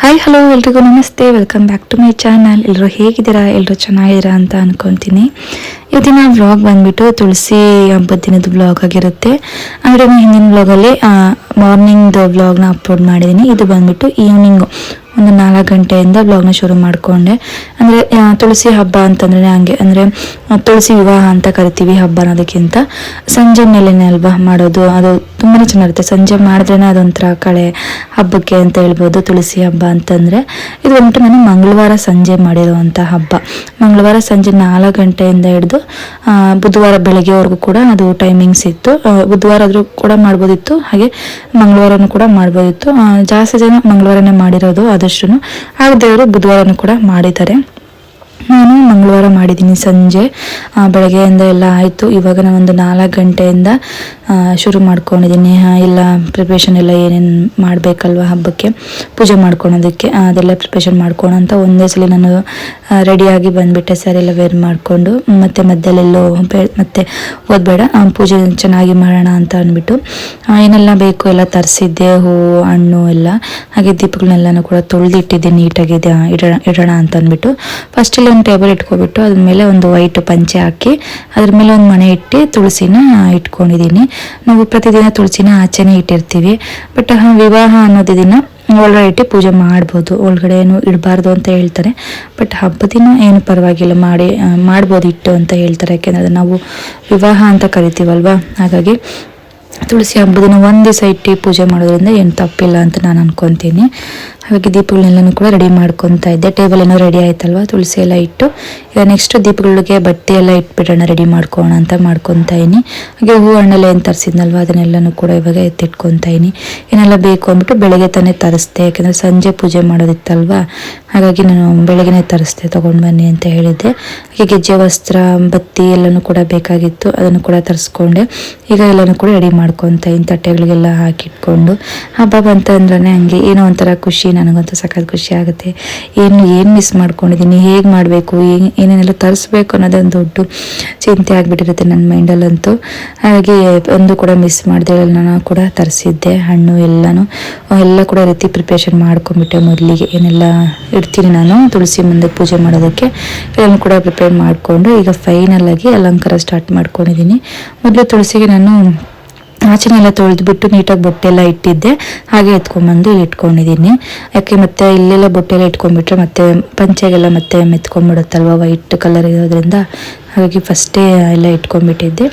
Hi hello ಎಲ್ರಿಗೂ ನಮಸ್ತೆ. Welcome back to my channel ಎಲ್ಲರೂ ಹೇಗಿದ್ದೀರಾ? ಎಲ್ಲರೂ ಚೆನ್ನಾಗಿದ್ದೀರಾ ಅಂತ ಅನ್ಕೊತೀನಿ. ಇವತ್ತಿನ ವ್ಲಾಗ್ ಬಂದ್ಬಿಟ್ಟು ತುಳಸಿ ಹಬ್ಬದ ದಿನದ ವ್ಲಾಗ್ ಆಗಿರುತ್ತೆ. ಅಂದರೆ, ಹಿಂದಿನ ವ್ಲಾಗಲ್ಲಿ ಮಾರ್ನಿಂಗ್ದು ವ್ಲಾಗ್ನ ಅಪ್ಲೋಡ್ ಮಾಡಿದ್ದೀನಿ ಇದು ಬಂದ್ಬಿಟ್ಟು ಈವ್ನಿಂಗು ಒಂದು ನಾಲ್ಕು ಗಂಟೆಯಿಂದ ಬ್ಲಾಗ್ನ ಶುರು ಮಾಡಿಕೊಂಡೆ. ಅಂದರೆ ತುಳಸಿ ಹಬ್ಬ ಅಂತಂದ್ರೆ ಹಂಗೆ, ಅಂದರೆ ತುಳಸಿ ವಿವಾಹ ಅಂತ ಕರಿತೀವಿ ಹಬ್ಬ ಅನ್ನೋದಕ್ಕಿಂತ. ಸಂಜೆ ಮೇಲೆನೆ ಅಲ್ವಾ ಮಾಡೋದು, ಅದು ತುಂಬಾ ಚೆನ್ನಾಗಿರುತ್ತೆ. ಸಂಜೆ ಮಾಡಿದ್ರೇ ಅದೊಂಥರ ಕಳೆ ಹಬ್ಬಕ್ಕೆ ಅಂತ ಹೇಳ್ಬೋದು, ತುಳಸಿ ಹಬ್ಬ ಅಂತಂದರೆ. ಇದು ಬಂದ್ಬಿಟ್ಟು ನಾನು ಮಂಗಳವಾರ ಸಂಜೆ ಮಾಡಿರುವಂಥ ಹಬ್ಬ. ಮಂಗಳವಾರ ಸಂಜೆ ನಾಲ್ಕು ಗಂಟೆಯಿಂದ ಹಿಡಿದು ಬುಧವಾರ ಬೆಳಗ್ಗೆವರೆಗೂ ಕೂಡ ಅದು ಟೈಮಿಂಗ್ಸ್ ಇತ್ತು. ಬುಧವಾರ ಆದರೂ ಕೂಡ ಮಾಡ್ಬೋದಿತ್ತು, ಹಾಗೆ ಮಂಗಳವಾರನೂ ಕೂಡ ಮಾಡ್ಬೋದಿತ್ತು. ಜಾಸ್ತಿ ಜನ ಮಂಗಳವಾರನೇ ಮಾಡಿರೋದು ಆದಷ್ಟು ಆಗದವರು ಬುಧವಾರನೂ ಕೂಡ ಮಾಡಿದ್ದಾರೆ. ನಾನು ಮಂಗಳವಾರ ಮಾಡಿದ್ದೀನಿ ಸಂಜೆ ಬೆಳಗ್ಗೆಯಿಂದ ಎಲ್ಲ ಆಯಿತು. ಇವಾಗ ನಾನು ಒಂದು ನಾಲ್ಕು ಗಂಟೆಯಿಂದ ಶುರು ಮಾಡ್ಕೊಂಡಿದ್ದೀನಿ. ಎಲ್ಲ ಪ್ರಿಪ್ರೇಷನ್ ಎಲ್ಲ ಏನೇನು ಮಾಡಬೇಕಲ್ವ ಹಬ್ಬಕ್ಕೆ? ಪೂಜೆ ಮಾಡ್ಕೊಳೋದಕ್ಕೆ ಅದೆಲ್ಲ ಪ್ರಿಪ್ರೇಷನ್ ಮಾಡ್ಕೊಳೋ ಅಂತ ಒಂದೇ ಸಲ ನಾನು ರೆಡಿಯಾಗಿ ಬಂದುಬಿಟ್ಟೆ ಸರ್ ಎಲ್ಲ ವೇರ್ ಮಾಡಿಕೊಂಡು. ಮತ್ತೆ ಮಧ್ಯದಲ್ಲೆಲ್ಲೋ ಬೇ, ಮತ್ತೆ ಓದಬೇಡ ಪೂಜೆ ಚೆನ್ನಾಗಿ ಮಾಡೋಣ ಅಂತ ಅಂದ್ಬಿಟ್ಟು. ಏನೆಲ್ಲ ಬೇಕು ಎಲ್ಲ ತರಿಸಿದ್ದೆ, ಹೂವು, ಹಣ್ಣು ಎಲ್ಲ. ಹಾಗೆ ದೀಪಗಳನ್ನೆಲ್ಲನೂ ಕೂಡ ತೊಳೆದಿಟ್ಟಿದ್ದೆ, ನೀಟಾಗಿದೆ ಇಡೋಣ ಇಡೋಣ ಅಂತ ಅಂದ್ಬಿಟ್ಟು. ಫಸ್ಟ್ ಇಲ್ಲಿ ಒಂದು ಟೇಬಲ್ ಇಟ್ಕೊಬಿಟ್ಟು ಅದ್ರ ಮೇಲೆ ಒಂದು ವೈಟ್ ಪಂಚೆ ಹಾಕಿ ಅದ್ರ ಮೇಲೆ ಒಂದು ಮನೆ ಇಟ್ಟು ತುಳಸಿನ ಇಟ್ಕೊಂಡಿದ್ದೀನಿ. ನಾವು ಪ್ರತಿದಿನ ತುಳಸಿನ ಆಚೆನೇ ಇಟ್ಟಿರ್ತೀವಿ. ಬಟ್ ವಿವಾಹ ಅನ್ನೋದು ದಿನ ಒಳಗಡೆ ಇಟ್ಟು ಪೂಜೆ ಮಾಡ್ಬೋದು. ಒಳಗಡೆ ಏನು ಇಡಬಾರ್ದು ಅಂತ ಹೇಳ್ತಾರೆ. ಬಟ್ ಹಬ್ಬದಿನ ಏನು ಪರವಾಗಿಲ್ಲ, ಮಾಡಿ ಮಾಡ್ಬೋದು ಇಟ್ಟು ಅಂತ ಹೇಳ್ತಾರೆ. ಯಾಕೆಂದರೆ ನಾವು ವಿವಾಹ ಅಂತ ಕರಿತೀವಲ್ವಾ? ಹಾಗಾಗಿ ತುಳಸಿ ಹಬ್ಬದ ದಿನ ಒಂದು ದಿವಸ ಇಟ್ಟು ಪೂಜೆ ಮಾಡೋದ್ರಿಂದ ಏನು ತಪ್ಪಿಲ್ಲ ಅಂತ ನಾನು ಅನ್ಕೊತೀನಿ. ಹಾಗಾಗಿ ದೀಪಗಳನ್ನೆಲ್ಲನೂ ಕೂಡ ರೆಡಿ ಮಾಡ್ಕೊತಾ ಇದ್ದೆ. ಟೇಬಲ್ ಏನೋ ರೆಡಿ ಆಯ್ತಲ್ವಾ? ತುಳಸಿ ಎಲ್ಲ ಇಟ್ಟು. ಈಗ ನೆಕ್ಸ್ಟ್ ದೀಪಗಳಿಗೆ ಬಟ್ಟೆ ಎಲ್ಲ ಇಟ್ಬಿಡೋಣ ರೆಡಿ ಮಾಡ್ಕೋಣ ಅಂತ ಮಾಡ್ಕೊತಾ ಇನಿ ಹಾಗೆ ಹೂ ಹಣ್ಣೆಲ್ಲ ಏನು ತರಿಸಿದ್ನಲ್ವ? ಅದನ್ನೆಲ್ಲನೂ ಕೂಡ ಇವಾಗ ಎತ್ತಿಟ್ಕೊತಾ ಇನಿ ಏನೆಲ್ಲ ಬೇಕು ಅಂದ್ಬಿಟ್ಟು ಬೆಳಗ್ಗೆ ತಾನೇ ತರಿಸ್ದೆ. ಯಾಕೆಂದರೆ ಸಂಜೆ ಪೂಜೆ ಮಾಡೋದಿತ್ತಲ್ವ? ಹಾಗಾಗಿ ನಾನು ಬೆಳಗ್ಗೆನೇ ತರಿಸ್ದೆ, ತೊಗೊಂಡು ಬನ್ನಿ ಅಂತ ಹೇಳಿದ್ದೆ. ಹಾಗೆ ಗೆಜ್ಜೆ, ವಸ್ತ್ರ, ಬತ್ತಿ ಎಲ್ಲನೂ ಕೂಡ ಬೇಕಾಗಿತ್ತು. ಅದನ್ನು ಕೂಡ ತರಿಸ್ಕೊಂಡೆ. ಈಗ ಎಲ್ಲನೂ ಕೂಡ ರೆಡಿ ಮಾಡ್ಕೊತ ಇನ್ನು ತಟ್ಟೆಗಳಿಗೆಲ್ಲ ಹಾಕಿಟ್ಕೊಂಡು. ಹಬ್ಬ ಬಂತಂದ್ರೆ ಹಂಗೆ ಏನೋ ಒಂಥರ ಖುಷಿ ನನಗಂತೂ ಸಖತ್ ಖುಷಿ ಆಗುತ್ತೆ. ಏನು ಏನು ಮಿಸ್ ಮಾಡ್ಕೊಂಡಿದ್ದೀನಿ, ಹೇಗೆ ಮಾಡಬೇಕು ಏನೇನೆಲ್ಲ ತರಿಸ್ಬೇಕು ಅನ್ನೋದೇ ಒಂದು ದೊಡ್ಡ ಚಿಂತೆ ಆಗಿಬಿಟ್ಟಿರುತ್ತೆ ನನ್ನ ಮೈಂಡಲ್ಲಂತೂ. ಹಾಗೆ ಒಂದು ಕೂಡ ಮಿಸ್ ಮಾಡಿದೆ ನಾನು ಕೂಡ ತರಿಸಿದ್ದೆ ಹಣ್ಣು ಎಲ್ಲನೂ. ಎಲ್ಲ ಕೂಡ ರೀತಿ ಪ್ರಿಪ್ರೇಷನ್ ಮಾಡ್ಕೊಂಡ್ಬಿಟ್ಟೆ ಮೊದಲಿಗೆ. ಏನೆಲ್ಲ ಇಡ್ತೀನಿ ನಾನು, ತುಳಸಿ ಮುಂದೆ ಪೂಜೆ ಮಾಡೋದಕ್ಕೆ. ಎಲ್ಲನೂ ಕೂಡ ಪ್ರಿಪೇರ್ ಮಾಡಿಕೊಂಡು ಈಗ ಫೈನಲ್ ಆಗಿ ಅಲಂಕಾರ ಸ್ಟಾರ್ಟ್ ಮಾಡ್ಕೊಂಡಿದ್ದೀನಿ. ಮೊದಲು ತುಳಸಿಗೆ ನಾನು ಆಚೆನೆಲ್ಲ ತೊಳೆದ್ಬಿಟ್ಟು ನೀಟಾಗಿ ಬೊಟ್ಟೆಲ್ಲ ಇಟ್ಟಿದ್ದೆ. ಹಾಗೆ ಎತ್ಕೊಂಡ್ಬಂದು ಇಟ್ಕೊಂಡಿದ್ದೀನಿ. ಯಾಕೆ ಮತ್ತೆ ಇಲ್ಲೆಲ್ಲ ಬೊಟ್ಟೆಲ್ಲ ಇಟ್ಕೊಂಡ್ಬಿಟ್ರೆ ಮತ್ತೆ ಪಂಚೆಗೆಲ್ಲ ಮತ್ತೆ ಮೆತ್ಕೊಂಡ್ಬಿಡುತ್ತಲ್ವ? ವೈಟ್ ಕಲರ್ ಇರೋದ್ರಿಂದ ಹಾಗಾಗಿ ಫಸ್ಟೇ ಎಲ್ಲ ಇಟ್ಕೊಂಡ್ಬಿಟ್ಟಿದ್ದೆ.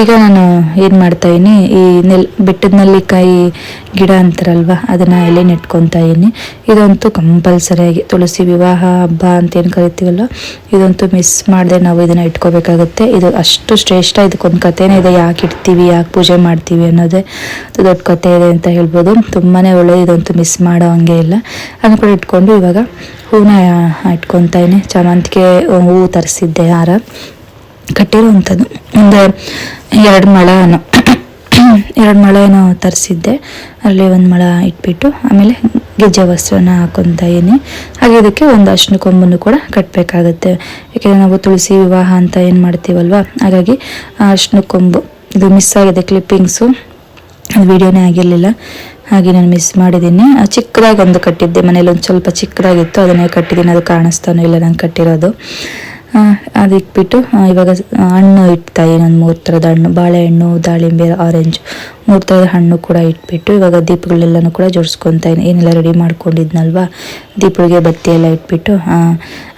ಈಗ ನಾನು ಏನು ಮಾಡ್ತಾಯಿದ್ದೀನಿ ಈ ನೆಲ್, ಬೆಟ್ಟದ ನೆಲ್ಲಿಕಾಯಿ ಗಿಡ ಅಂತಾರಲ್ವ, ಅದನ್ನು ಎಲೆ ನೆಟ್ಕೊತಾ ಇದ್ದೀನಿ ಇದಂತೂ ಕಂಪಲ್ಸರಿಯಾಗಿ ತುಳಸಿ ವಿವಾಹ ಹಬ್ಬ ಅಂತ ಏನು ಕರಿತೀವಲ್ಲ ಇದಂತೂ ಮಿಸ್ ಮಾಡದೆ ನಾವು ಇದನ್ನು ಇಟ್ಕೋಬೇಕಾಗುತ್ತೆ. ಇದು ಅಷ್ಟು ಶ್ರೇಷ್ಠ ಇದಕ್ಕೊಂದು ಕಥೆನೇ ಇದೆ, ಯಾಕೆ ಇಡ್ತೀವಿ, ಯಾಕೆ ಪೂಜೆ ಮಾಡ್ತೀವಿ ಅನ್ನೋದೇ ದೊಡ್ಡ ಕಥೆ ಇದೆ ಅಂತ ಹೇಳ್ಬೋದು. ತುಂಬಾ ಒಳ್ಳೆಯದು, ಇದಂತೂ ಮಿಸ್ ಮಾಡೋ ಹಂಗೆ ಇಲ್ಲ. ಅದನ್ನು ಕೂಡ ಇಟ್ಕೊಂಡು ಇವಾಗ ಹೂವನ್ನ ಇಟ್ಕೊತಾಯಿನಿ ಚಾಮಂತಿಗೆ ಹೂವು ತರಿಸಿದ್ದೆ ಹಾರ. ಕಟ್ಟಿರುವಂಥದ್ದು. ಒಂದು ಎರಡು ಮೊಳನು. ಎರಡು ಮೊಳೆನೋ ತರಿಸಿದ್ದೆ. ಅಲ್ಲಿ ಒಂದು ಮಳೆ ಇಟ್ಬಿಟ್ಟು ಆಮೇಲೆ ಗೆಜ್ಜೆ ವಸ್ತ್ರನ ಹಾಕೊತಾ ಇದ್ದೀನಿ ಹಾಗೆ ಇದಕ್ಕೆ ಒಂದು ಅರ್ಶಿನ ಕೊಂಬನ್ನು ಕೂಡ ಕಟ್ಟಬೇಕಾಗುತ್ತೆ ಯಾಕೆಂದರೆ ನಾವು ತುಳಸಿ ವಿವಾಹ ಅಂತ ಏನು ಮಾಡ್ತೀವಲ್ವ? ಹಾಗಾಗಿ ಅರ್ಶಿನ ಕೊಂಬು. ಇದು ಮಿಸ್ ಆಗಿದೆ ಕ್ಲಿಪ್ಪಿಂಗ್ಸು ಅದು ವಿಡಿಯೋನೇ ಆಗಿರಲಿಲ್ಲ. ಹಾಗೆ ನಾನು ಮಿಸ್ ಮಾಡಿದ್ದೀನಿ. ಚಿಕ್ಕದಾಗಿ ಒಂದು ಕಟ್ಟಿದ್ದೆ. ಮನೇಲಿ ಒಂದು ಸ್ವಲ್ಪ ಚಿಕ್ಕದಾಗಿತ್ತು. ಅದನ್ನೇ ಕಟ್ಟಿದ್ದೀನಿ. ಅದು ಕಾಣಿಸ್ತಾನೋ ಇಲ್ಲ ನಾನು ಕಟ್ಟಿರೋದು. ಅದು ಇಟ್ಬಿಟ್ಟು ಇವಾಗ ಹಣ್ಣು ಇಡ್ತಾ ಒಂದು ಮೂರು ಥರದ ಹಣ್ಣು, ಬಾಳೆಹಣ್ಣು, ದಾಳಿಂಬೆ ಆರೆಂಜ್ ಮೂರು ಥರದ ಹಣ್ಣು ಕೂಡ ಇಟ್ಬಿಟ್ಟು, ಇವಾಗ ದೀಪಗಳೆಲ್ಲನೂ ಕೂಡ ಜೋಡಿಸ್ಕೊತಾ ಏನೆಲ್ಲ ರೆಡಿ ಮಾಡ್ಕೊಂಡಿದ್ನಲ್ವಾ? ದೀಪಗಳಿಗೆ ಬತ್ತಿ ಎಲ್ಲ ಇಟ್ಬಿಟ್ಟು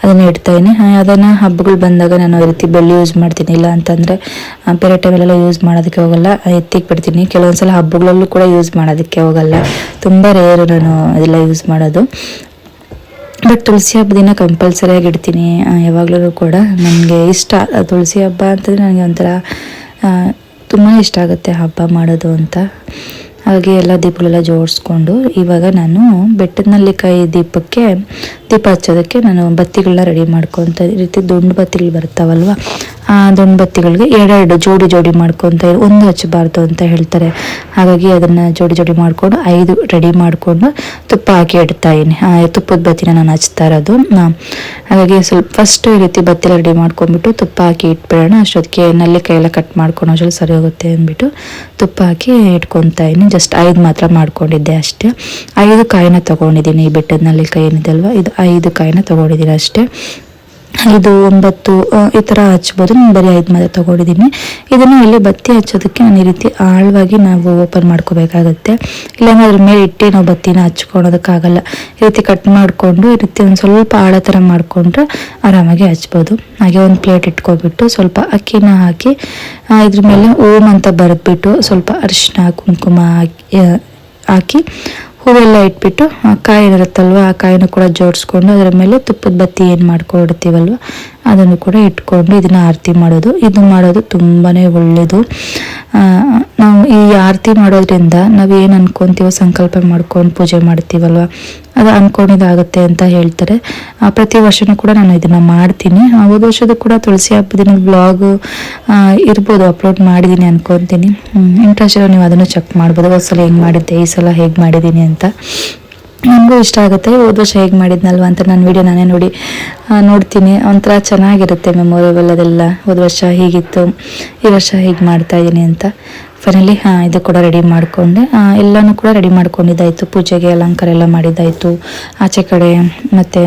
ಅದನ್ನು ಇಡ್ತಾ ಇದ್ದೀನಿ ಅದನ್ನು ಹಬ್ಬಗಳು ಬಂದಾಗ ನಾನು ಈ ರೀತಿ ಬೆಳ್ಳಿ ಯೂಸ್ ಮಾಡ್ತೀನಿ. ಇಲ್ಲ ಅಂತಂದರೆ ಬೇರೆ ಟೈಮಲ್ಲೆಲ್ಲ ಯೂಸ್ ಮಾಡೋದಕ್ಕೆ ಹೋಗಲ್ಲ ಎತ್ತಿಗೆ ಬಿಡ್ತೀನಿ ಕೆಲವೊಂದ್ಸಲ ಹಬ್ಬಗಳಲ್ಲೂ ಕೂಡ ಯೂಸ್ ಮಾಡೋದಕ್ಕೆ ಹೋಗಲ್ಲ. ತುಂಬ ರೇರು ನಾನು ಅದೆಲ್ಲ ಯೂಸ್ ಮಾಡೋದು. ಬಟ್ ತುಳಸಿ ಹಬ್ಬ ದಿನ ಕಂಪಲ್ಸರಿಯಾಗಿ ಇಡ್ತೀನಿ ಯಾವಾಗಲೂ ಕೂಡ ನನಗೆ ಇಷ್ಟ. ತುಳಸಿ ಹಬ್ಬ ಅಂತಂದರೆ ನನಗೆ ಒಂಥರ ತುಂಬಾ ಇಷ್ಟ ಆಗುತ್ತೆ ಹಬ್ಬ ಮಾಡೋದು ಅಂತ. ಹಾಗೆ ಎಲ್ಲ ದೀಪಗಳೆಲ್ಲ ಜೋಡಿಸ್ಕೊಂಡು ಇವಾಗ ನಾನು ಬೆಟ್ಟದ ನಲ್ಲಿಕಾಯಿ ದೀಪಕ್ಕೆ, ದೀಪ ಹಚ್ಚೋದಕ್ಕೆ ನಾನು ಬತ್ತಿಗಳನ್ನ ರೆಡಿ ಮಾಡ್ಕೊತ, ಈ ರೀತಿ ದುಂಡು ಬತ್ತಿಗಳು ಬರ್ತಾವಲ್ವ ಆ ದುಂಬತ್ತಿಗಳಿಗೆ ಎರಡೆರಡು ಜೋಡಿ ಜೋಡಿ ಮಾಡ್ಕೊತ ಒಂದು ಹಚ್ಚಬಾರ್ದು ಅಂತ ಹೇಳ್ತಾರೆ. ಹಾಗಾಗಿ ಅದನ್ನು ಜೋಡಿ ಜೋಡಿ ಮಾಡಿಕೊಂಡು ಐದು ರೆಡಿ ಮಾಡಿಕೊಂಡು ತುಪ್ಪ ಹಾಕಿ ಇಡ್ತಾ ಇದೀನಿ ಆ, ತುಪ್ಪದ ಬತ್ತಿನ ನಾನು ಹಚ್ತಾ ಇರೋದು. ಹಾಗಾಗಿ ಸ್ವಲ್ಪ ಫಸ್ಟ್ ಈ ರೀತಿ ಬತ್ತಿ ರೆಡಿ ಮಾಡ್ಕೊಂಡ್ಬಿಟ್ಟು ತುಪ್ಪ ಹಾಕಿ ಇಟ್ಬಿಡೋಣ. ಅಷ್ಟೊತ್ತಿಗೆ ನಲ್ಲಿಕಾಯಿ ಎಲ್ಲ ಕಟ್ ಮಾಡ್ಕೊಂಡು ಅಷ್ಟರಲ್ಲಿ ಸರಿ ಹೋಗುತ್ತೆ ಅಂದ್ಬಿಟ್ಟು ತುಪ್ಪ ಹಾಕಿ ಇಟ್ಕೊತಾ ಇದೀನಿ ಜಸ್ಟ್ ಐದು ಮಾತ್ರ ಮಾಡ್ಕೊಂಡಿದ್ದೆ ಅಷ್ಟೇ. ಐದು ಕಾಯಿನ ತೊಗೊಂಡಿದ್ದೀನಿ ಈ ಬೆಟ್ಟದ ನಲ್ಲಿಕಾಯಿ ಏನಿದೆ ಅಲ್ವಾ? ಇದು ಐದು ಕಾಯಿನ ತೊಗೊಂಡಿದ್ದೀನಿ ಅಷ್ಟೇ. ಇದು ಒಂಬತ್ತು ಈ ಥರ ಹಚ್ಬೋದು. ನಾನು ಬರೀ ಐದು ಮಾತ್ರ ತೊಗೊಂಡಿದ್ದೀನಿ. ಇದನ್ನು ಇಲ್ಲಿ ಬತ್ತಿ ಹಚ್ಚೋದಕ್ಕೆ ನಾನು ಈ ರೀತಿ ಆಳವಾಗಿ ನಾವು ಓಪನ್ ಮಾಡ್ಕೋಬೇಕಾಗತ್ತೆ. ಇಲ್ಲಾಂದ್ರೆ ಅದ್ರ ಮೇಲೆ ಇಟ್ಟು ನಾವು ಬತ್ತಿನ ಹಚ್ಕೊಳೋದಕ್ಕಾಗಲ್ಲ ಈ ರೀತಿ ಕಟ್ ಮಾಡಿಕೊಂಡು, ಈ ರೀತಿ ಒಂದು ಸ್ವಲ್ಪ ಆಳ ಥರ ಮಾಡಿಕೊಂಡ್ರೆ ಆರಾಮಾಗಿ ಹಚ್ಬೋದು. ಹಾಗೆ ಒಂದು ಪ್ಲೇಟ್ ಇಟ್ಕೊಬಿಟ್ಟು ಸ್ವಲ್ಪ ಅಕ್ಕಿನ ಹಾಕಿ ಇದ್ರ ಮೇಲೆ ಓಮ್ ಅಂತ ಬರೆದ್ಬಿಟ್ಟು ಸ್ವಲ್ಪ ಅರಿಶಿನ ಕುಂಕುಮ ಹಾಕಿ ಹೂವೆಲ್ಲ ಇಟ್ಬಿಟ್ಟು ಕಾಯಿ ಇರುತ್ತಲ್ವ ಆ ಕಾಯಿನ ಕೂಡ ಜೋಡಿಸ್ಕೊಂಡು ಅದರ ಮೇಲೆ ತುಪ್ಪದ ಬತ್ತಿ ಏನು ಮಾಡ್ಕೊಂಡಿರ್ತೀವಲ್ವ ಅದನ್ನು ಕೂಡ ಇಟ್ಕೊಂಡು ಇದನ್ನ ಆರತಿ ಮಾಡೋದು. ಇದು ಮಾಡೋದು ತುಂಬಾ ಒಳ್ಳೆಯದು ನಾವು ಈ ಆರತಿ ಮಾಡೋದ್ರಿಂದ ನಾವು ಏನು ಅನ್ಕೊಂತೀವೋ ಸಂಕಲ್ಪ ಮಾಡ್ಕೊಂಡು ಪೂಜೆ ಮಾಡ್ತೀವಲ್ವ? ಅದು ಅನ್ಕೊಂಡಿದ್ದಾಗುತ್ತೆ ಅಂತ ಹೇಳ್ತಾರೆ. ಪ್ರತಿ ವರ್ಷನೂ ಕೂಡ ನಾನು ಇದನ್ನ ಮಾಡ್ತೀನಿ. ಹೋದ ವರ್ಷದ ಕೂಡ ತುಳಸಿ ಹಬ್ಬದಿನ ಬ್ಲಾಗ್ ಇರ್ಬೋದು ಅಪ್ಲೋಡ್ ಮಾಡಿದ್ದೀನಿ ಅನ್ಕೊಂತೀನಿ. ಇಂಟ್ರೆಸ್ಟ್ ನೀವು ಅದನ್ನು ಚೆಕ್ ಮಾಡ್ಬೋದು. ಹೋದ ಸಲ ಹೆಂಗೆ ಮಾಡಿದ್ದೆ, ಈ ಸಲ ಹೇಗೆ ಮಾಡಿದ್ದೀನಿ ಅಂತ. ನನಗೂ ಇಷ್ಟ ಆಗುತ್ತೆ? ಹೋದ ವರ್ಷ ಹೇಗೆ ಮಾಡಿದ್ನಲ್ವ ಅಂತ ನಾನು ವಿಡಿಯೋ ನಾನೇ ನೋಡಿ ನೋಡ್ತೀನಿ. ಒಂಥರ ಚೆನ್ನಾಗಿರುತ್ತೆ ಮೆಮೊರೇಬಲ್ ಅದೆಲ್ಲ. ಹೋದ ವರ್ಷ ಹೀಗಿತ್ತು. ಈ ವರ್ಷ ಹೀಗೆ ಮಾಡ್ತಾ ಇದ್ದೀನಿ ಅಂತ. ಫೈನಲಿ ಹಾಂ ಇದು ಕೂಡ ರೆಡಿ ಮಾಡಿಕೊಂಡೆ. ಎಲ್ಲನೂ ಕೂಡ ರೆಡಿ ಮಾಡ್ಕೊಂಡಿದ್ದಾಯಿತು. ಪೂಜೆಗೆ ಅಲಂಕಾರ ಎಲ್ಲ ಮಾಡಿದ್ದಾಯಿತು. ಆಚೆ ಕಡೆ ಮತ್ತು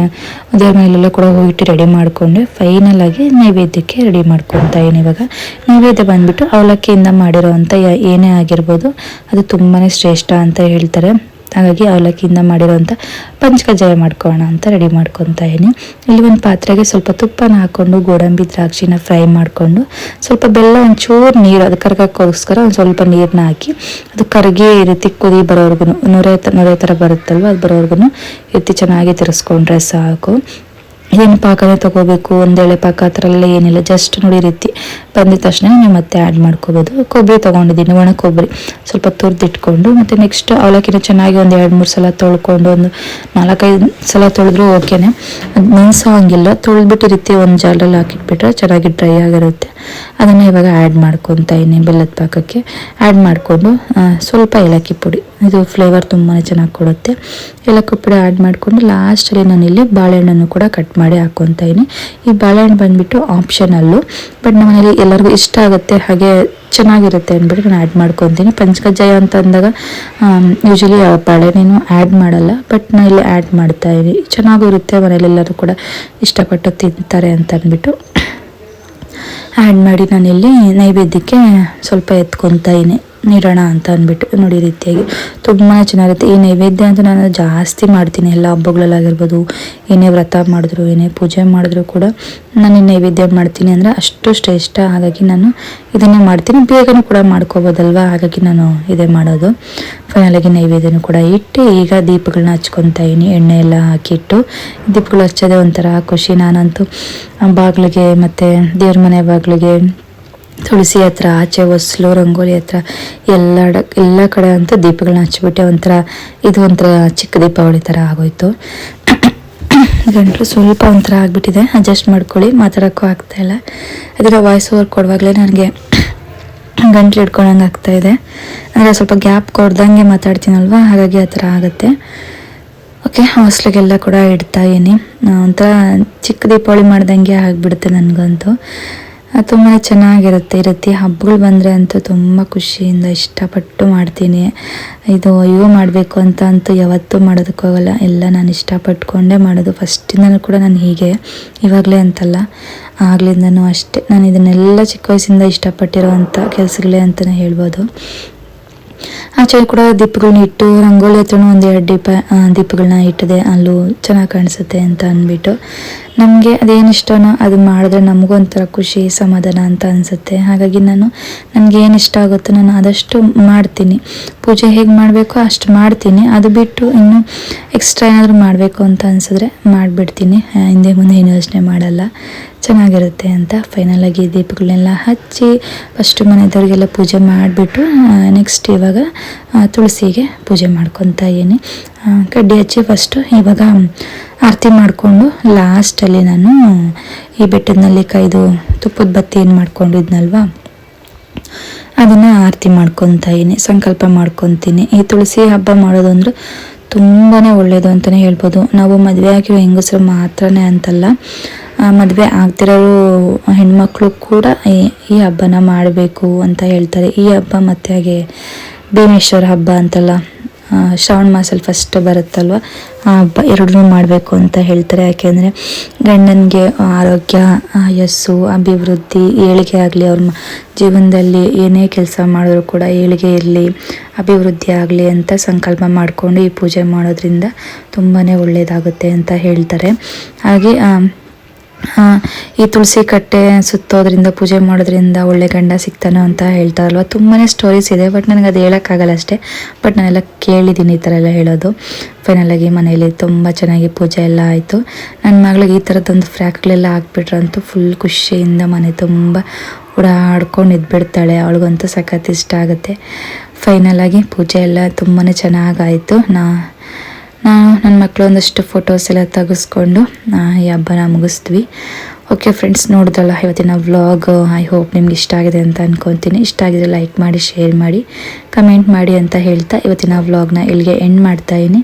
ದೇವ್ರ ಮೇಲೆಲ್ಲ ಕೂಡ ಹೋಗಿಟ್ಟು ರೆಡಿ ಮಾಡಿಕೊಂಡೆ. ಫೈನಲಾಗಿ ನೈವೇದ್ಯಕ್ಕೆ ರೆಡಿ ಮಾಡ್ಕೊತಾ ಇದ್ದೀನಿ ಇವಾಗ. ನೈವೇದ್ಯ ಬಂದ್ಬಿಟ್ಟು ಅವಲಕ್ಕಿಯಿಂದ ಮಾಡಿರೋ ಅಂಥ ಏನೇ ಆಗಿರ್ಬೋದು, ಅದು ತುಂಬಾ ಶ್ರೇಷ್ಠ ಅಂತ ಹೇಳ್ತಾರೆ. ಹಾಗಾಗಿ ಅವಲಕ್ಕಿಯಿಂದ ಮಾಡಿರೋಂಥ ಪಂಚಕಜ್ಜಾಯ ಮಾಡ್ಕೊಳ್ಳೋಣ ಅಂತ ರೆಡಿ ಮಾಡ್ಕೊತಾ ಇದ್ದೀನಿ. ಇಲ್ಲಿ ಒಂದು ಪಾತ್ರೆಗೆ ಸ್ವಲ್ಪ ತುಪ್ಪನ ಹಾಕ್ಕೊಂಡು ಗೋಡಂಬಿ ದ್ರಾಕ್ಷಿನ ಫ್ರೈ ಮಾಡಿಕೊಂಡು, ಸ್ವಲ್ಪ ಬೆಲ್ಲ ಒಂಚೂರು ನೀರು, ಅದು ಕರ್ಗಕ್ಕೋಸ್ಕರ ಒಂದು ಸ್ವಲ್ಪ ನೀರನ್ನ ಹಾಕಿ, ಅದು ಕರಗಿ ಈ ರೀತಿ ಕುದಿ ಬರೋವರೆಗೂ ನೊರೆ ನೊರೆ ಥರ ಬರುತ್ತಲ್ವ, ಅದು ಬರೋವರೆಗೂ ರೀತಿ ಚೆನ್ನಾಗಿ ತಿರ್ಸ್ಕೊಂಡ್ರೆ ಸಾಕು. ಏನು ಪಾಕನೇ ತಗೋಬೇಕು ಒಂದೇಳೆ ಪಾಕ ಆ ಥರ ಎಲ್ಲ ಏನಿಲ್ಲ. ಜಸ್ಟ್ ನೋಡಿ ರೀತಿ ಬಂದಿದ ತಕ್ಷಣ ನೀವು ಮತ್ತೆ ಆ್ಯಡ್ ಮಾಡ್ಕೋಬೋದು. ಕೊಬ್ಬರಿ ತೊಗೊಂಡಿದ್ದೀನಿ, ಒಣ ಕೊಬ್ಬರಿ. ಸ್ವಲ್ಪ ತುರಿದಿಟ್ಕೊಂಡು ಮತ್ತು ನೆಕ್ಸ್ಟ್ ಅವಲಕ್ಕಿನ ಚೆನ್ನಾಗಿ ಒಂದು ಎರಡು, ಮೂರು ಸಲ ತೊಳ್ಕೊಂಡು ಒಂದು ನಾಲ್ಕೈದು ಸಲ ತೊಳೆದ್ರೂ ಓಕೆನೆ ಅದು ನೆನೆಸೋಂಗಿಲ್ಲ ತೊಳೆದ್ಬಿಟ್ಟು ರೀತಿ ಒಂದು ಜಾಲ್ರಲ್ಲಿ ಹಾಕಿಟ್ಬಿಟ್ರೆ ಚೆನ್ನಾಗಿ ಡ್ರೈ ಆಗಿರುತ್ತೆ. ಅದನ್ನು ಇವಾಗ ಆ್ಯಡ್ ಮಾಡ್ಕೊತಾ ಇದ್ದೀನಿ ಬೆಲ್ಲದ ಪಾಕಕ್ಕೆ. ಆ್ಯಡ್ ಮಾಡಿಕೊಂಡು ಸ್ವಲ್ಪ ಏಲಕ್ಕಿ ಪುಡಿ. ಇದು ಫ್ಲೇವರ್ ತುಂಬಾ ಚೆನ್ನಾಗಿ ಕೊಡುತ್ತೆ. ಏಲಕ್ಕಿ ಪುಡಿ ಆ್ಯಡ್ ಮಾಡಿಕೊಂಡು ಲಾಸ್ಟಲ್ಲಿ ನಾನಿಲ್ಲಿ ಬಾಳೆಹಣ್ಣನ್ನು ಕೂಡ ಕಟ್ ಹಾಕ್ಕೊತಾ ಇದ್ದೀನಿ ಈ ಬಾಳೆಹಣ್ಣು ಬಂದುಬಿಟ್ಟು ಆಪ್ಷನಲ್ಲು ಬಟ್ ನಮ್ಮನೇಲಿ ಎಲ್ಲರಿಗೂ ಇಷ್ಟ ಆಗುತ್ತೆ, ಹಾಗೆ ಚೆನ್ನಾಗಿರುತ್ತೆ ಅಂದ್ಬಿಟ್ಟು ನಾನು ಆ್ಯಡ್ ಮಾಡ್ಕೊತೀನಿ. ಪಂಚಕಜ್ಜಾಯ ಅಂತ ಅಂದಾಗ ಯೂಶಲಿ ಬಾಳೆಹಣ್ಣೇನು ಆ್ಯಡ್ ಮಾಡಲ್ಲ. ಬಟ್ ನಾನು ಇಲ್ಲಿ ಆ್ಯಡ್ ಮಾಡ್ತಾ ಇದ್ದೀನಿ ಚೆನ್ನಾಗೂ ಇರುತ್ತೆ, ಮನೇಲಿ ಎಲ್ಲರೂ ಕೂಡ ಇಷ್ಟಪಟ್ಟು ತಿಂತಾರೆ ಅಂತ ಅಂದ್ಬಿಟ್ಟು ಆ್ಯಡ್ ಮಾಡಿ ನಾನಿಲ್ಲಿ ನೈವೇದ್ಯಕ್ಕೆ ಸ್ವಲ್ಪ ಎತ್ಕೊತಾ ನೀಡೋಣ ಅಂತ ಅಂದ್ಬಿಟ್ಟು ನೋಡಿ ರೀತಿಯಾಗಿ ತುಂಬಾ ಚೆನ್ನಾಗಿರುತ್ತೆ. ಈ ನೈವೇದ್ಯ ಅಂತ ನಾನು ಜಾಸ್ತಿ ಮಾಡ್ತೀನಿ. ಎಲ್ಲ ಹಬ್ಬಗಳಲ್ಲಾಗಿರ್ಬೋದು, ಏನೇ ವ್ರತ ಮಾಡಿದ್ರು, ಏನೇ ಪೂಜೆ ಮಾಡಿದ್ರು ಕೂಡ ನಾನು ಈ ನೈವೇದ್ಯ ಮಾಡ್ತೀನಿ ಅಂದರೆ ಅಷ್ಟು ಶ್ರೇಷ್ಠ. ಹಾಗಾಗಿ ನಾನು ಇದನ್ನೇ ಮಾಡ್ತೀನಿ. ಬೇಗನೂ ಕೂಡ ಮಾಡ್ಕೋಬೋದಲ್ವ? ಹಾಗಾಗಿ ನಾನು ಇದೇ ಮಾಡೋದು. ಫೈನಲಾಗಿ ನೈವೇದ್ಯನೂ ಕೂಡ ಇಟ್ಟು ಈಗ ದೀಪಗಳನ್ನ ಹಚ್ಕೊತಾ ಇದ್ದೀನಿ ಎಣ್ಣೆ ಎಲ್ಲ ಹಾಕಿಟ್ಟು ದೀಪಗಳು ಹಚ್ಚೋದೇ ಒಂಥರ ಖುಷಿ. ನಾನಂತೂ ಬಾಗಿಲಿಗೆ ಮತ್ತು ದೇವ್ರ ಮನೆ ಬಾಗಿಲಿಗೆ ತುಳಸಿ ಹತ್ರ, ಆಚೆ ಹೊಸ್ಲು, ರಂಗೋಲಿ ಹತ್ರ, ಎಲ್ಲ ಎಲ್ಲ ಕಡೆ ಅಂತೂ ದೀಪಗಳನ್ನ ಹಚ್ಚಿಬಿಟ್ಟೆ ಒಂಥರ, ಇದು ಒಂಥರ ಚಿಕ್ಕ ದೀಪಾವಳಿ ಥರ ಆಗೋಯ್ತು. ಗಂಟ್ಲು ಸ್ವಲ್ಪ ಒಂಥರ ಆಗಿಬಿಟ್ಟಿದೆ. ಅಡ್ಜಸ್ಟ್ ಮಾಡ್ಕೊಳ್ಳಿ, ಮಾತಾಡೋಕ್ಕೂ ಆಗ್ತಾ ಇಲ್ಲ. ಅದರ ವಾಯ್ಸ್ ಓವರ್ ಕೊಡುವಾಗಲೇ ನನಗೆ ಗಂಟ್ಲು ಹಿಡ್ಕೊಳಂಗೆ ಆಗ್ತಾಯಿದೆ ಅಂದರೆ ಸ್ವಲ್ಪ ಗ್ಯಾಪ್ ಕೊಡ್ದಂಗೆ ಮಾತಾಡ್ತೀನಲ್ವ? ಹಾಗಾಗಿ ಆ ಥರ ಆಗುತ್ತೆ. ಓಕೆ ಹಾಸ್ಟ್ಲಿಗೆಲ್ಲ ಕೂಡ ಇಡ್ತಾ ಇದೀನಿ ಒಂಥರ ಚಿಕ್ಕ ದೀಪಾವಳಿ ಮಾಡ್ದಂಗೆ ಆಗಿಬಿಡುತ್ತೆ ನನಗಂತೂ. ತುಂಬಾ ಚೆನ್ನಾಗಿರುತ್ತೆ. ರೀತಿ ಹಬ್ಬಗಳು ಬಂದರೆ ಅಂತೂ ತುಂಬ ಖುಷಿಯಿಂದ ಇಷ್ಟಪಟ್ಟು ಮಾಡ್ತೀನಿ. ಇದು ಅಯ್ಯೋ ಮಾಡಬೇಕು ಅಂತ ಅಂತೂ ಯಾವತ್ತೂ ಮಾಡೋದಕ್ಕೋಗಲ್ಲ ಎಲ್ಲ ನಾನು ಇಷ್ಟಪಟ್ಕೊಂಡೇ ಮಾಡೋದು. ಫಸ್ಟಿಂದನೂ ಕೂಡ ನಾನು ಹೀಗೆ. ಇವಾಗಲೇ ಅಂತಲ್ಲ. ಆಗ್ಲಿಂದನೂ ಅಷ್ಟೇ. ನಾನು ಇದನ್ನೆಲ್ಲ ಚಿಕ್ಕ ವಯಸ್ಸಿಂದ ಇಷ್ಟಪಟ್ಟಿರೋವಂಥ ಕೆಲಸಗಳೇ ಅಂತಲೇ ಹೇಳ್ಬೋದು. ಆಚೆ ಕೂಡ ದೀಪಗಳನ್ನ ಇಟ್ಟು, ರಂಗೋಲಿ ಹತ್ರನೂ ಒಂದು ಎರಡು ದೀಪ ದೀಪಗಳನ್ನ ಇಟ್ಟಿದೆ ಅಲ್ಲೂ ಚೆನ್ನಾಗಿ ಕಾಣಿಸುತ್ತೆ ಅಂತ ಅಂದ್ಬಿಟ್ಟು. ನಮಗೆ ಅದೇನು ಇಷ್ಟನೋ ಅದು ಮಾಡಿದ್ರೆ ನಮಗೂ ಒಂಥರ ಖುಷಿ, ಸಮಾಧಾನ ಅಂತ ಅನಿಸುತ್ತೆ. ಹಾಗಾಗಿ ನಾನು, ನನಗೆ ಏನು ಇಷ್ಟ ಆಗುತ್ತೋ ನಾನು ಆದಷ್ಟು ಮಾಡ್ತೀನಿ. ಪೂಜೆ ಹೇಗೆ ಮಾಡಬೇಕೋ ಅಷ್ಟು ಮಾಡ್ತೀನಿ. ಅದು ಬಿಟ್ಟು ಇನ್ನೂ ಎಕ್ಸ್ಟ್ರಾ ಏನಾದರೂ ಮಾಡಬೇಕು ಅಂತ ಅನಿಸಿದ್ರೆ ಮಾಡಿಬಿಡ್ತೀನಿ. ಹಿಂದೆ ಮುಂದೆ ಏನು ಯೋಚನೆ ಮಾಡಲ್ಲ. ಚೆನ್ನಾಗಿರುತ್ತೆ ಅಂತ ಫೈನಲಾಗಿ ದೀಪಗಳನ್ನೆಲ್ಲ ಹಚ್ಚಿ ಫಸ್ಟು ಮನೆದವ್ರಿಗೆಲ್ಲ ಪೂಜೆ ಮಾಡಿಬಿಟ್ಟು ನೆಕ್ಸ್ಟ್ ಇವಾಗ ತುಳಸಿಗೆ ಪೂಜೆ ಮಾಡ್ಕೊತಾ ಇದ್ದೀನಿ. ಕಡ್ಡಿ ಹಚ್ಚಿ ಫಸ್ಟು ಇವಾಗ ಆರತಿ ಮಾಡಿಕೊಂಡು ಲಾಸ್ಟಲ್ಲಿ ನಾನು ಈ ಬೆಟ್ಟದಲ್ಲಿ ಕೈದು ತುಪ್ಪದ ಬತ್ತಿ ಏನು ಮಾಡ್ಕೊಂಡಿದ್ನಲ್ವಾ, ಅದನ್ನು ಆರತಿ ಮಾಡ್ಕೊತಾ ಇದ್ದೀನಿ, ಸಂಕಲ್ಪ ಮಾಡ್ಕೊತೀನಿ. ಈ ತುಳಸಿ ಹಬ್ಬ ಮಾಡೋದು ಅಂದರೆ ತುಂಬಾ ಒಳ್ಳೆಯದು ಅಂತಲೇ ಹೇಳ್ಬೋದು. ನಾವು ಮದುವೆ ಆಗಿರೋ ಹೆಂಗಸರು ಮಾತ್ರನೇ ಅಂತಲ್ಲ ಮದುವೆ ಆಗ್ತಿರೋ ಹೆಣ್ಮಕ್ಳು ಕೂಡ ಈ ಹಬ್ಬನ ಮಾಡಬೇಕು ಅಂತ ಹೇಳ್ತಾರೆ. ಈ ಹಬ್ಬ ಮತ್ತೆ ಹಾಗೆ ಭೀಮೇಶ್ವರ ಹಬ್ಬ ಅಂತಲ್ಲ ಶ್ರಾವಣ ಮಾಸಲ್ಲಿ ಫಸ್ಟ್ ಬರುತ್ತಲ್ವ? ಆ ಹಬ್ಬ ಎರಡನ್ನೂ ಮಾಡಬೇಕು ಅಂತ ಹೇಳ್ತಾರೆ. ಯಾಕೆಂದರೆ ಗಂಡನಿಗೆ ಆರೋಗ್ಯ ಯಸ್ಸು, ಅಭಿವೃದ್ಧಿ, ಏಳಿಗೆ ಆಗಲಿ, ಅವ್ರ ಜೀವನದಲ್ಲಿ ಏನೇ ಕೆಲಸ ಮಾಡಿದ್ರು ಕೂಡ ಏಳಿಗೆ ಇರಲಿ, ಅಭಿವೃದ್ಧಿ ಆಗಲಿ ಅಂತ ಸಂಕಲ್ಪ ಮಾಡಿಕೊಂಡು ಈ ಪೂಜೆ ಮಾಡೋದ್ರಿಂದ ತುಂಬಾ ಒಳ್ಳೆಯದಾಗುತ್ತೆ ಅಂತ ಹೇಳ್ತಾರೆ. ಹಾಗೆ ಈ ತುಳಸಿ ಕಟ್ಟೆ ಸುತ್ತೋದ್ರಿಂದ, ಪೂಜೆ ಮಾಡೋದ್ರಿಂದ ಒಳ್ಳೆ ಗಂಡ ಸಿಗ್ತಾನೆ ಅಂತ ಹೇಳ್ತಾರಲ್ವ? ತುಂಬಾ ಸ್ಟೋರೀಸ್ ಇದೆ ಬಟ್ ನನಗೆ ಅದು ಹೇಳೋಕ್ಕಾಗಲ್ಲ ಅಷ್ಟೇ. ಬಟ್ ನಾನೆಲ್ಲ ಕೇಳಿದ್ದೀನಿ ಈ ಥರ ಎಲ್ಲ ಹೇಳೋದು. ಫೈನಲಾಗಿ ಮನೆಯಲ್ಲಿ ತುಂಬ ಚೆನ್ನಾಗಿ ಪೂಜೆ ಎಲ್ಲ ಆಯಿತು. ನನ್ನ ಮಗಳಿಗೆ ಈ ಥರದ್ದೊಂದು ಫ್ರ್ಯಾಕ್ಗಳೆಲ್ಲ ಹಾಕ್ಬಿಟ್ರಂತೂ ಫುಲ್ ಖುಷಿಯಿಂದ ಮನೆ ತುಂಬ ಓಡಾಡ್ಕೊಂಡು ಇದ್ಬಿಡ್ತಾಳೆ ಅವಳಿಗಂತೂ ಸಖತ್ ಇಷ್ಟ ಆಗುತ್ತೆ. ಫೈನಲಾಗಿ ಪೂಜೆ ಎಲ್ಲ ತುಂಬಾ ಚೆನ್ನಾಗಾಯಿತು. ನಾ ನನ್ನ ಮಕ್ಕಳು ಒಂದಷ್ಟು ಫೋಟೋಸ್ ಎಲ್ಲ ತೆಗೆಸ್ಕೊಂಡು ಈ ಹಬ್ಬನ ಮುಗಿಸ್ತೀವಿ ಓಕೆ ಫ್ರೆಂಡ್ಸ್ ನೋಡಿದ್ರಲ್ಲ, ಇವತ್ತಿನ ವ್ಲಾಗ್ ಐ ಹೋಪ್ ನಿಮ್ಗೆ ಇಷ್ಟ ಆಗಿದೆ ಅಂತ ಅನ್ಕೊತೀನಿ. ಇಷ್ಟ ಆಗಿದ್ರೆ ಲೈಕ್ ಮಾಡಿ ಶೇರ್ ಮಾಡಿ ಕಮೆಂಟ್ ಮಾಡಿ ಅಂತ ಹೇಳ್ತಾ ಇವತ್ತಿನ ವ್ಲಾಗ್ನ ಇಲ್ಲಿಗೆ ಎಂಡ್ ಮಾಡ್ತಾ ಇದ್ದೀನಿ.